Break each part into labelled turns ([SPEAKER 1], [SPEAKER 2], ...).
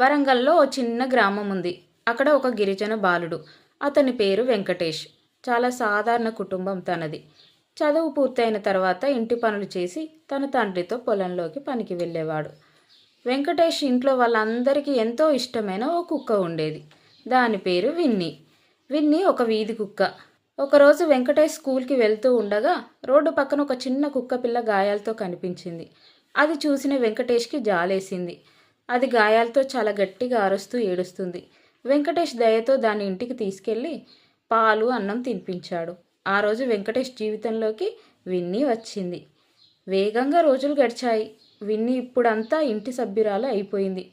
[SPEAKER 1] వరంగల్లో ఓ చిన్న గ్రామం ఉంది. అక్కడ ఒక గిరిజన బాలుడు. అతని పేరు వెంకటేష్. చాలా సాధారణ కుటుంబం తనది. చదువు పూర్తయిన తర్వాత ఇంటి పనులు చేసి తన తండ్రితో పొలంలోకి పనికి వెళ్ళేవాడు. వెంకటేష్ ఇంట్లో వాళ్ళందరికీ ఎంతో ఇష్టమైన ఓ కుక్క ఉండేది. దాని పేరు విన్నీ. విన్నీ ఒక వీధి కుక్క. ఒకరోజు వెంకటేష్ స్కూల్కి వెళ్తూ ఉండగా రోడ్డు పక్కన ఒక చిన్న కుక్క పిల్ల గాయాలతో కనిపించింది. అది చూసిన వెంకటేష్కి జాలేసింది. అది గాయాలతో చాలా గట్టిగా అరుస్తూ ఏడుస్తుంది. వెంకటేష్ దయతో దాని ఇంటికి తీసుకెళ్ళి పాలు అన్నం తినిపించాడు. ఆ రోజు వెంకటేష్ జీవితంలోకి విన్నీ వచ్చింది. వేగంగా రోజులు గడిచాయి. విన్నీ ఇప్పుడంతా ఇంటి సభ్యురాలు అయిపోయింది.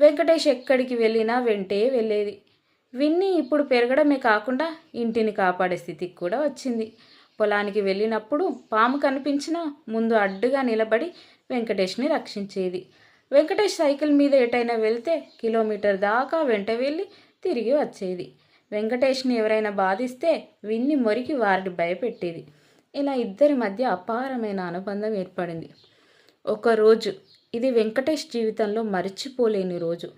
[SPEAKER 1] వెంకటేష్ ఎక్కడికి వెళ్ళినా వెంటే వెళ్ళేది. విన్నీ ఇప్పుడు పెరగడమే కాకుండా ఇంటిని కాపాడే స్థితికి కూడా వచ్చింది. పొలానికి వెళ్ళినప్పుడు పాము కనిపించినా ముందు అడ్డుగా నిలబడి వెంకటేష్ని రక్షించేది. వెంకటేష్ సైకిల్ మీద ఎటైనా వెళ్తే కిలోమీటర్ దాకా వెంట వెళ్ళి తిరిగి వచ్చేది. వెంకటేష్ని ఎవరైనా బాధిస్తే విన్ని మొరికి వారిని భయపెట్టేది. ఇలా ఇద్దరి మధ్య అపారమైన అనుబంధం ఏర్పడింది. ఒకరోజు ఇది వెంకటేష్ జీవితంలో మరిచిపోలేని రోజు.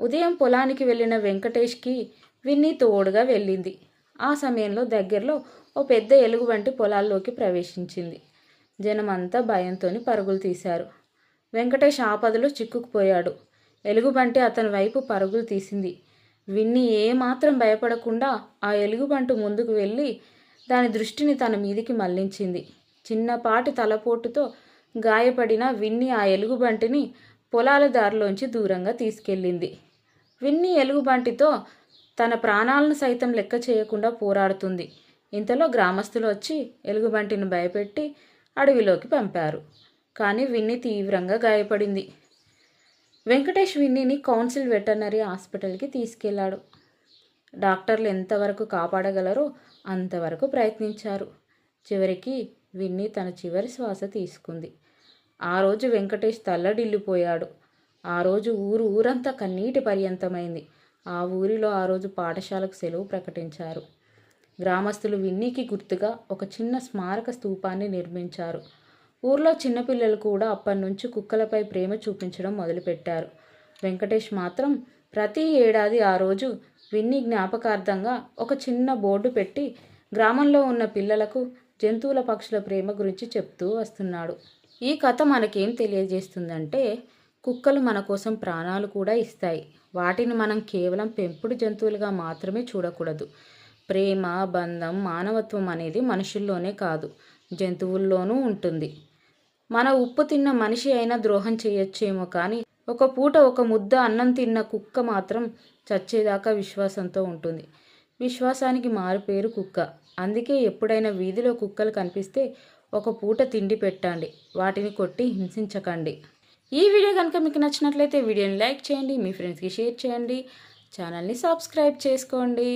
[SPEAKER 1] ఉదయం పొలానికి వెళ్ళిన వెంకటేష్కి విన్ని తోడుగా వెళ్ళింది. ఆ సమయంలో దగ్గరలో ఓ పెద్ద ఎలుగు వంటి పొలాల్లోకి ప్రవేశించింది. జనమంతా భయంతో పరుగులు తీశారు. వెంకటేష్ ఆపదలో చిక్కుకుపోయాడు. ఎలుగుబంటి అతని వైపు పరుగులు తీసింది. విన్ని ఏమాత్రం భయపడకుండా ఆ ఎలుగుబంటు ముందుకు వెళ్ళి దాని దృష్టిని తన మీదికి మళ్ళించింది. చిన్నపాటి తలపోటుతో గాయపడిన విన్ని ఆ ఎలుగుబంటిని పొలాల దారిలోంచి దూరంగా తీసుకెళ్ళింది. విన్ని ఎలుగుబంటితో తన ప్రాణాలను సైతం లెక్క చేయకుండా పోరాడుతుంది. ఇంతలో గ్రామస్తులు వచ్చి ఎలుగుబంటిని భయపెట్టి అడవిలోకి పంపారు. కానీ విన్ని తీవ్రంగా గాయపడింది. వెంకటేష్ విన్నీని కౌన్సిల్ వెటర్నరీ హాస్పిటల్కి తీసుకెళ్ళాడు. డాక్టర్లు ఎంతవరకు కాపాడగలరో అంతవరకు ప్రయత్నించారు. చివరికి విన్నీ తన చివరి శ్వాస తీసుకుంది. ఆ రోజు వెంకటేష్ తల్లడిల్లిపోయాడు. ఆ రోజు ఊరు ఊరంతా కన్నీటి పర్యంతమైంది. ఆ ఊరిలో ఆ రోజు పాఠశాలకు సెలవు ప్రకటించారు. గ్రామస్తులు విన్నీకి గుర్తుగా ఒక చిన్న స్మారక స్తూపాన్ని నిర్మించారు. ఊర్లో చిన్నపిల్లలు కూడా అప్పటి నుంచి కుక్కలపై ప్రేమ చూపించడం మొదలుపెట్టారు. వెంకటేష్ మాత్రం ప్రతి ఏడాది ఆ రోజు విన్ని జ్ఞాపకార్థంగా ఒక చిన్న బోర్డు పెట్టి గ్రామంలో ఉన్న పిల్లలకు జంతువుల పక్షుల ప్రేమ గురించి చెప్తూ వస్తున్నాడు. ఈ కథ మనకేం తెలియజేస్తుందంటే కుక్కలు మన కోసం ప్రాణాలు కూడా ఇస్తాయి. వాటిని మనం కేవలం పెంపుడు జంతువులుగా మాత్రమే చూడకూడదు. ప్రేమ బంధం మానవత్వం అనేది మనుషుల్లోనే కాదు జంతువుల్లోనూ ఉంటుంది. మన ఉప్పు తిన్న మనిషి అయినా ద్రోహం చేయొచ్చేమో కానీ ఒక పూట ఒక ముద్ద అన్నం తిన్న కుక్క మాత్రం చచ్చేదాకా విశ్వాసంతో ఉంటుంది. విశ్వాసానికి మారు పేరు కుక్క. అందుకే ఎప్పుడైనా వీధిలో కుక్కలు కనిపిస్తే ఒక పూట తిండి పెట్టండి. వాటిని కొట్టి హింసించకండి. ఈ వీడియో కనుక మీకు నచ్చినట్లయితే వీడియోని లైక్ చేయండి మీ ఫ్రెండ్స్కి షేర్ చేయండి ఛానల్ని సబ్స్క్రైబ్ చేసుకోండి.